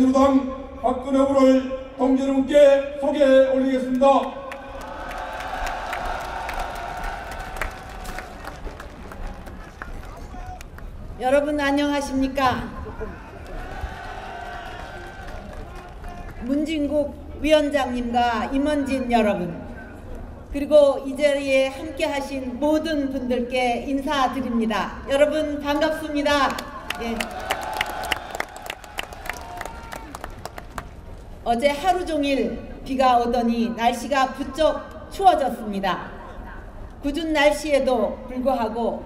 새누리당 박근혜 후보를 동지 여러분께 소개해 올리겠습니다. 여러분 안녕하십니까? 문진국 위원장님과 임원진 여러분 그리고 이 자리에 함께 하신 모든 분들께 인사드립니다. 여러분 반갑습니다. 예. 어제 하루 종일 비가 오더니 날씨가 부쩍 추워졌습니다. 궂은 날씨에도 불구하고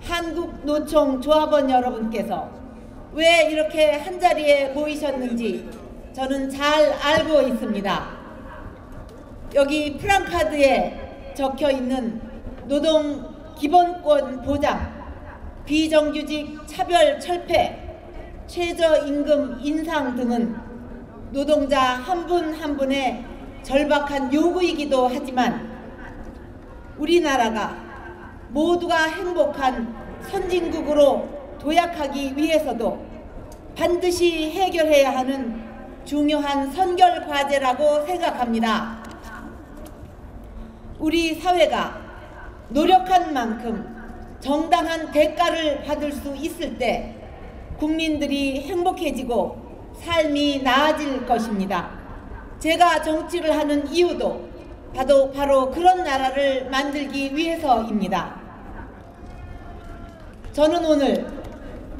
한국 노총 조합원 여러분께서 왜 이렇게 한자리에 모이셨는지 저는 잘 알고 있습니다. 여기 프랑카드에 적혀 있는 노동 기본권 보장, 비정규직 차별 철폐, 최저임금 인상 등은 노동자 한분한 분의 절박한 요구이기도 하지만 우리나라가 모두가 행복한 선진국으로 도약하기 위해서도 반드시 해결해야 하는 중요한 선결 과제라고 생각합니다. 우리 사회가 노력한 만큼 정당한 대가를 받을 수 있을 때 국민들이 행복해지고 삶이 나아질 것입니다. 제가 정치를 하는 이유도 바로, 바로 그런 나라를 만들기 위해서입니다. 저는 오늘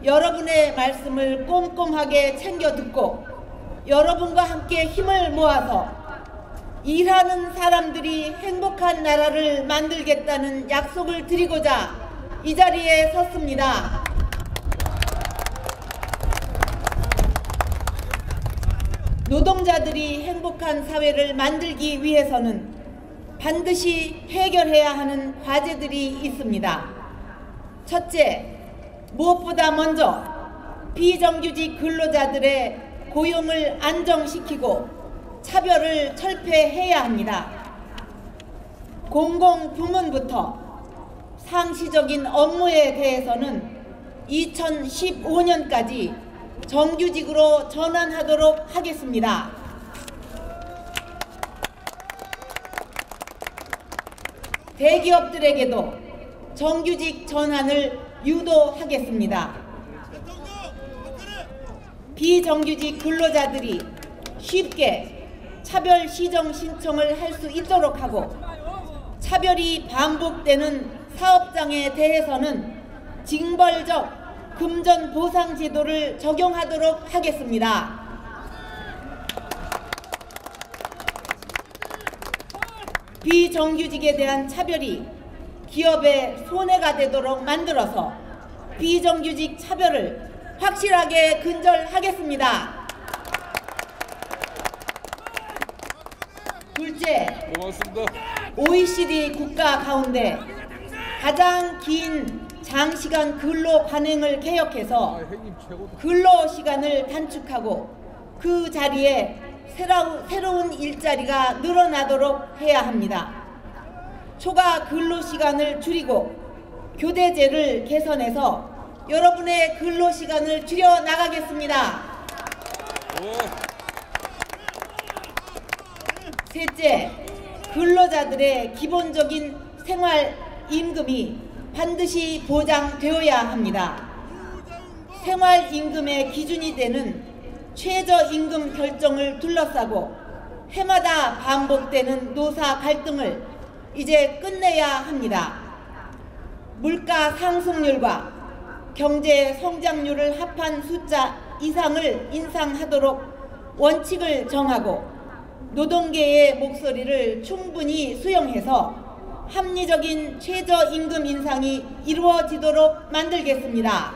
여러분의 말씀을 꼼꼼하게 챙겨 듣고 여러분과 함께 힘을 모아서 일하는 사람들이 행복한 나라를 만들겠다는 약속을 드리고자 이 자리에 섰습니다. 노동자들이 행복한 사회를 만들기 위해서는 반드시 해결해야 하는 과제들이 있습니다. 첫째, 무엇보다 먼저 비정규직 근로자들의 고용을 안정시키고 차별을 철폐해야 합니다. 공공부문부터 상시적인 업무에 대해서는 2015년까지 정규직으로 전환하도록 하겠습니다. 대기업들에게도 정규직 전환을 유도하겠습니다. 비정규직 근로자들이 쉽게 차별 시정 신청을 할 수 있도록 하고 차별이 반복되는 사업장에 대해서는 징벌적 금전 보상 제도를 적용하도록 하겠습니다. 비정규직에 대한 차별이 기업의 손해가 되도록 만들어서 비정규직 차별을 확실하게 근절하겠습니다. 둘째, 고맙습니다. OECD 국가 가운데 가장 긴 장시간 근로 관행을 아, 개혁해서 최고다. 근로 시간을 단축하고 그 자리에 새로운, 새로운 일자리가 늘어나도록 해야 합니다. 초과 근로 시간을 줄이고 교대제를 개선해서 여러분의 근로 시간을 줄여 나가겠습니다. 오, 셋째, 근로자들의 기본적인 생활 임금이 반드시 보장되어야 합니다. 생활 임금의 기준이 되는 최저임금 결정을 둘러싸고 해마다 반복되는 노사 갈등을 이제 끝내야 합니다. 물가 상승률과 경제 성장률을 합한 숫자 이상을 인상하도록 원칙을 정하고 노동계의 목소리를 충분히 수용해서 합리적인 최저임금 인상이 이루어지도록 만들겠습니다.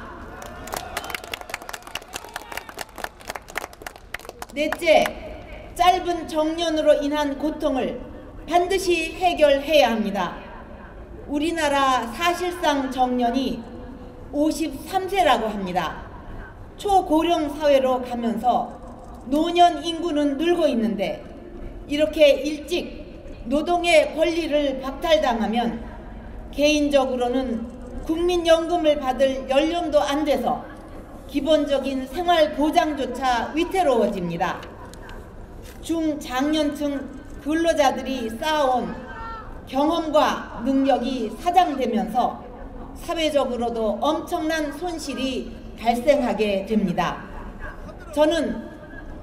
넷째, 짧은 정년으로 인한 고통을 반드시 해결해야 합니다. 우리나라 사실상 정년이 53세라고 합니다. 초고령 사회로 가면서 노년 인구는 늘고 있는데 이렇게 일찍 노동의 권리를 박탈당하면 개인적으로는 국민연금을 받을 연령도 안 돼서 기본적인 생활 보장조차 위태로워집니다. 중장년층 근로자들이 쌓아온 경험과 능력이 사장되면서 사회적으로도 엄청난 손실이 발생하게 됩니다. 저는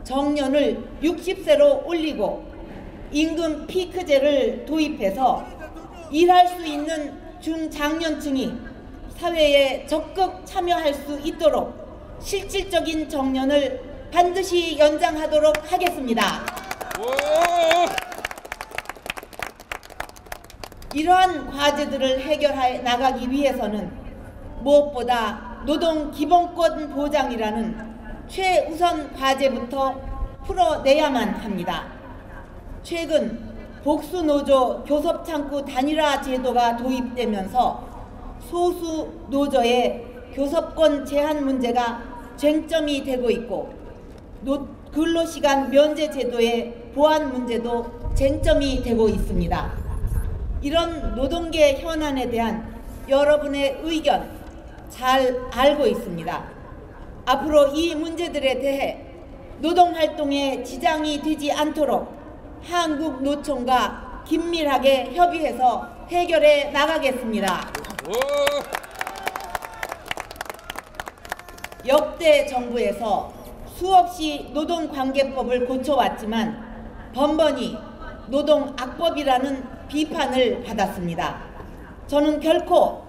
정년을 60세로 올리고 임금 피크제를 도입해서 일할 수 있는 중장년층이 사회에 적극 참여할 수 있도록 실질적인 정년을 반드시 연장하도록 하겠습니다. 오! 이러한 과제들을 해결해 나가기 위해서는 무엇보다 노동 기본권 보장이라는 최우선 과제부터 풀어내야만 합니다. 최근 복수노조 교섭창구 단일화 제도가 도입되면서 소수 노조의 교섭권 제한 문제가 쟁점이 되고 있고 노, 근로시간 면제 제도의 보완 문제도 쟁점이 되고 있습니다. 이런 노동계 현안에 대한 여러분의 의견 잘 알고 있습니다. 앞으로 이 문제들에 대해 노동활동에 지장이 되지 않도록 한국 노총과 긴밀하게 협의해서 해결해 나가겠습니다. 오! 역대 정부에서 수없이 노동관계법을 고쳐왔지만 번번이 노동악법이라는 비판을 받았습니다. 저는 결코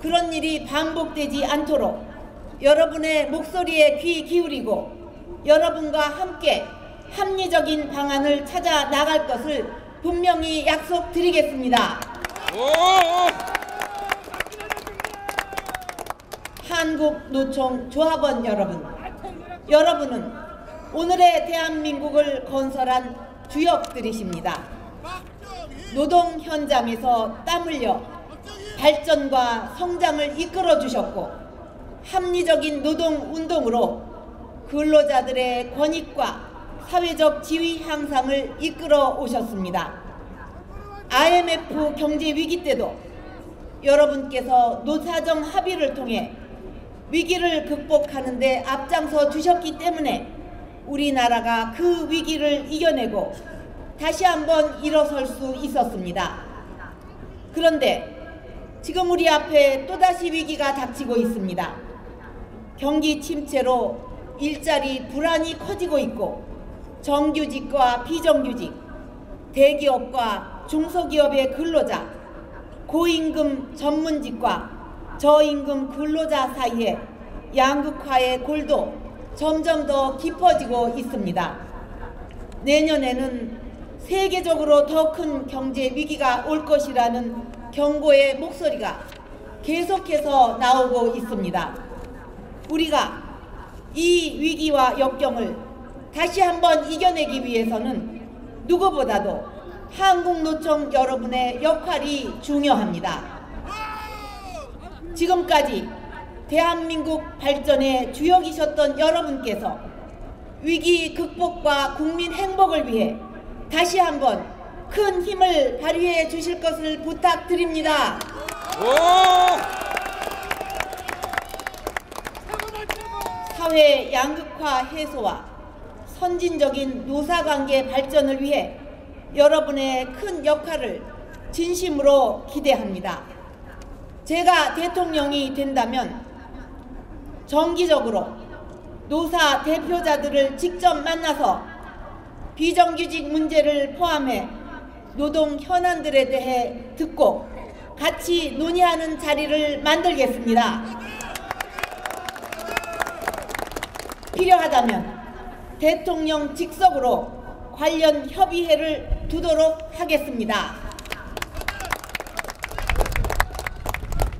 그런 일이 반복되지 않도록 여러분의 목소리에 귀 기울이고 여러분과 함께 합리적인 방안을 찾아 나갈 것을 분명히 약속드리겠습니다. 오! 한국노총 조합원 여러분, 여러분은 오늘의 대한민국을 건설한 주역들이십니다. 노동 현장에서 땀 흘려 발전과 성장을 이끌어 주셨고 합리적인 노동 운동으로 근로자들의 권익과 사회적 지위 향상을 이끌어 오셨습니다. IMF 경제 위기 때도 여러분께서 노사정 합의를 통해 위기를 극복하는 데 앞장서 주셨기 때문에 우리나라가 그 위기를 이겨내고 다시 한번 일어설 수 있었습니다. 그런데 지금 우리 앞에 또다시 위기가 닥치고 있습니다. 경기 침체로 일자리 불안이 커지고 있고 정규직과 비정규직, 대기업과 중소기업의 근로자, 고임금 전문직과 저임금 근로자 사이에 양극화의 골도 점점 더 깊어지고 있습니다. 내년에는 세계적으로 더 큰 경제 위기가 올 것이라는 경고의 목소리가 계속해서 나오고 있습니다. 우리가 이 위기와 역경을 다시 한번 이겨내기 위해서는 누구보다도 한국노총 여러분의 역할이 중요합니다. 지금까지 대한민국 발전의 주역이셨던 여러분께서 위기 극복과 국민 행복을 위해 다시 한번 큰 힘을 발휘해 주실 것을 부탁드립니다. 오! 사회 양극화 해소와 선진적인 노사관계 발전을 위해 여러분의 큰 역할을 진심으로 기대합니다. 제가 대통령이 된다면 정기적으로 노사 대표자들을 직접 만나서 비정규직 문제를 포함해 노동 현안들에 대해 듣고 같이 논의하는 자리를 만들겠습니다. 필요하다면 대통령 직속으로 관련 협의회를 두도록 하겠습니다.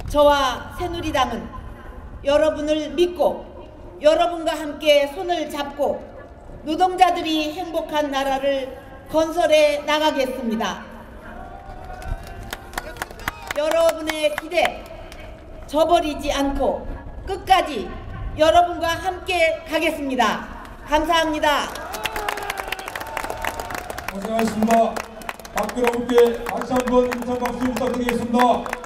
저와 새누리당은 여러분을 믿고 여러분과 함께 손을 잡고 노동자들이 행복한 나라를 건설해 나가겠습니다. 여러분의 기대 저버리지 않고 끝까지 여러분과 함께 가겠습니다. 감사합니다. 고생하셨습니다. 박근혜분께 다시 한번 인사 박수 부탁드리겠습니다.